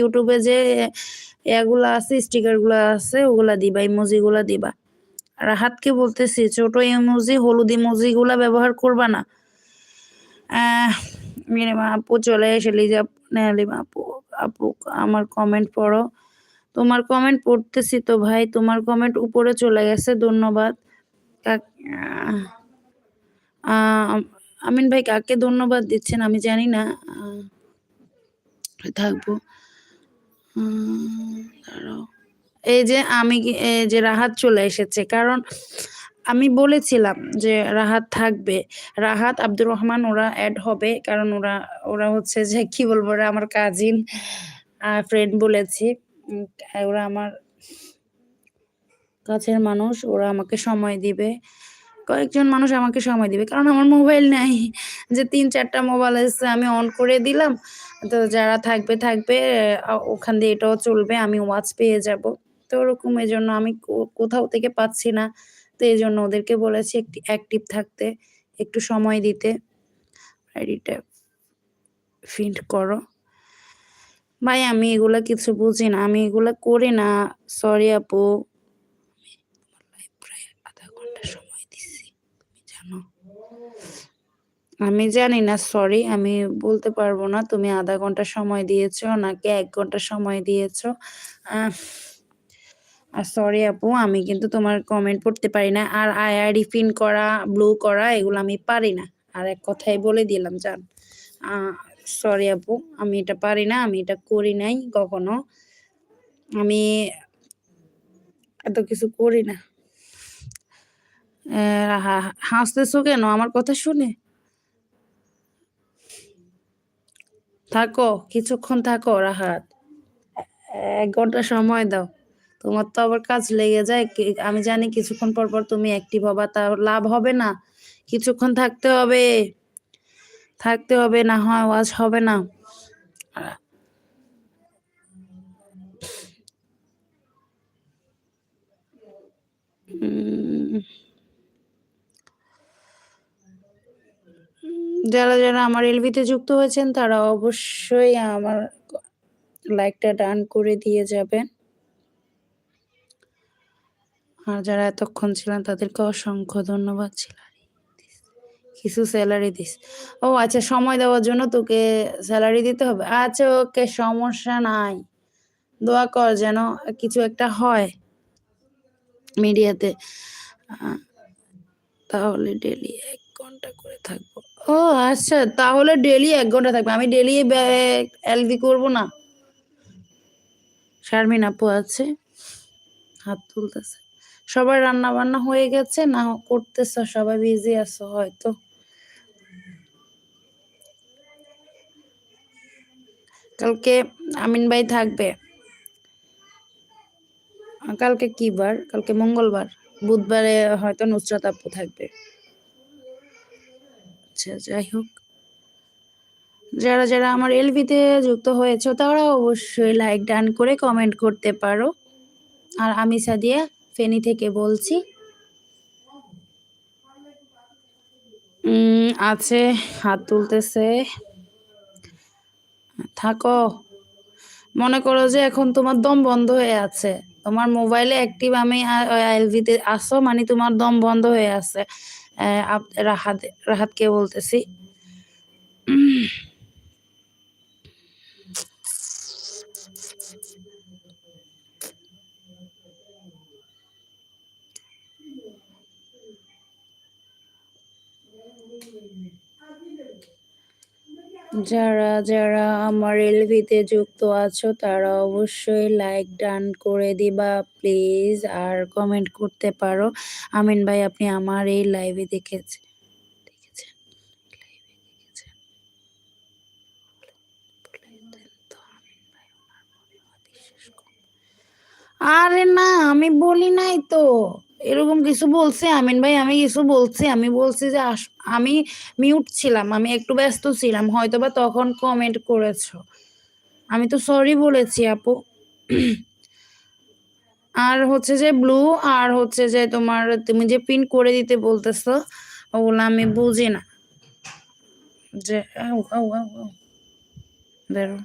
ইউটিউবে যে এগুলা আছে স্টিকারগুলা আছে, ওগুলা দিবা ইমোজি গুলা দিবা। রাহাতকে বলতেছি, ছোট ইমোজি হলুদ ইমোজি গুলা ব্যবহার করবা না। আহ আপু চলে এসে লিজা লিমা আপু আপু, আমার কমেন্ট পড়ো। তোমার কমেন্ট পড়তেছি তো ভাই, তোমার কমেন্ট উপরে চলে গেছে, ধন্যবাদ। আমিন ভাই কাকে ধন্যবাদ দিচ্ছেন আমি জানি না। থাকব। এই যে আমি এই যে রাহাত চলে এসেছে, কারণ আমি বলেছিলাম যে রাহাত থাকবে। রাহাত, আব্দুর রহমান ওরা অ্যাড হবে, কারণ ওরা ওরা হচ্ছে যে কি বলব, ওরা আমার কাজিন ফ্রেন্ড বলেছি। ওরা আমার কাছের মানুষ, ওরা আমাকে সময় দিবে। কয়েকজন মানুষ আমাকে সময় দিবে, কারণ আমার মোবাইল নাই। যে তিন চারটা মোবাইল এসে আমি অন করে দিলাম। তো যারা থাকবে থাকবে ওখান দিয়ে এটাও চলবে, আমি ওয়াচ পেয়ে যাব। তো ওরকম এই জন্য আমি কোথাও থেকে পাচ্ছি না। তো এই জন্য ওদেরকে বলেছি একটি, অ্যাক্টিভ থাকতে, একটু সময় দিতে। আইডিটা ফিন্ট করো। ভাই, আমি এগুলা কিছু বুঝি না, আমি এগুলা করি না। সরি আপু লাইভ প্রায় আধা ঘণ্টা সময় দিচ্ছি তুমি জানো আমি জানি না সরি আমি বলতে পারব না। তুমি আধা ঘণ্টা সময় দিয়েছ, নাকি এক ঘণ্টা সময় দিয়েছ? আর সরি আপু, আমি কিন্তু তোমার কমেন্ট পড়তে পারি না। আর আইআইডি পিন করা ব্লু করা, এগুলো আমি পারি না। আর এক কথাই বলে দিলাম, জান। সরি আপু, আমি এটা পারি না, আমি এটা করি নাই কখনো। আমি এত কিছু করি না। হাসতেছো কেন? আমার কথা শুনে? থাকো কিছুক্ষণ থাকো রাহাত। এক ঘণ্টা সময় দাও। তোমার তো আবার কাজ লেগে যায়। আমি জানি কিছুক্ষণ পর পর তুমি অ্যাক্টিভ হবা তা লাভ হবে না। কিছুক্ষণ থাকতে হবে। থাকতে হবে না হয় ওয়াজ হবে না। উম, যারা যারা আমার এলবিতে যুক্ত হয়েছেন, তারা অবশ্যই আমার লাইকটা ডান করে দিয়ে যাবেন। আর যারা এতক্ষণ ছিলেন, তাদেরকে অসংখ্য ধন্যবাদ, স্যালারি কিছু স্যালারি দিস। ও আচ্ছা সময় দেওয়ার জন্য তোকে স্যালারি দিতে হবে। আচ্ছা ওকে, সমস্যা নাই। দোয়া কর যেন কিছু একটা হয় মিডিয়াতে। তাহলে ডেলি এক ঘণ্টা করে থাকব। ও আচ্ছা তাহলে ডেলি এক ঘণ্টা থাকবে। আমি ডেলি এলবি করব না। শারমিন আপু আছে। হাত তুলতেছে। সবার রান্না বান্না হয়ে গেছে, না করতেছো? সবাই বিজি আছো হয়তো। কালকে আমিন ভাই থাকবে। কালকে কি বার? কালকে মঙ্গলবার। বুধবারে হয়তো নুসরাত আপু থাকবে। আচ্ছা যাই হোক। যারা যারা আমার এলভিতে যুক্ত হয়েছে তারা অবশ্যই লাইক ডান করে কমেন্ট করতে পারো। আর আমি সাদিয়া ফেনী থেকে বলছি। আছে, হাত তুলতেছে। থাকো। মনে করো যে এখন তোমার দম বন্ধ হয়ে আছে। তোমার মোবাইলে অ্যাক্টিভ আমি এলভিতে আসো মানে তোমার দম বন্ধ হয়ে আছে। রাহাত রাহাতকে বলতেছি। যারা যারা আমার এলভিতে যুক্ত আছো, তারা অবশ্যই লাইক ডান করে দিবা প্লিজ আর কমেন্ট করতে পারো আমিন ভাই, আপনি আমার এই লাইভে দেখেছেন। আরে না, আমি বলি নাই তো এরকম কিছু বলছে আমিন ভাই আমি কিছু বলছি আমি বলছি যে আমি মিউট ছিলাম আমি একটু ব্যস্ত ছিলাম হয়তো বা তখন কমেন্ট করেছ আমি তো সরি বলেছি আপু আর হচ্ছে যে ব্লু আর হচ্ছে যে তোমার তুমি যে পিন করে দিতে বলতেছো ওগুলো আমি বুঝি না যে। বেরো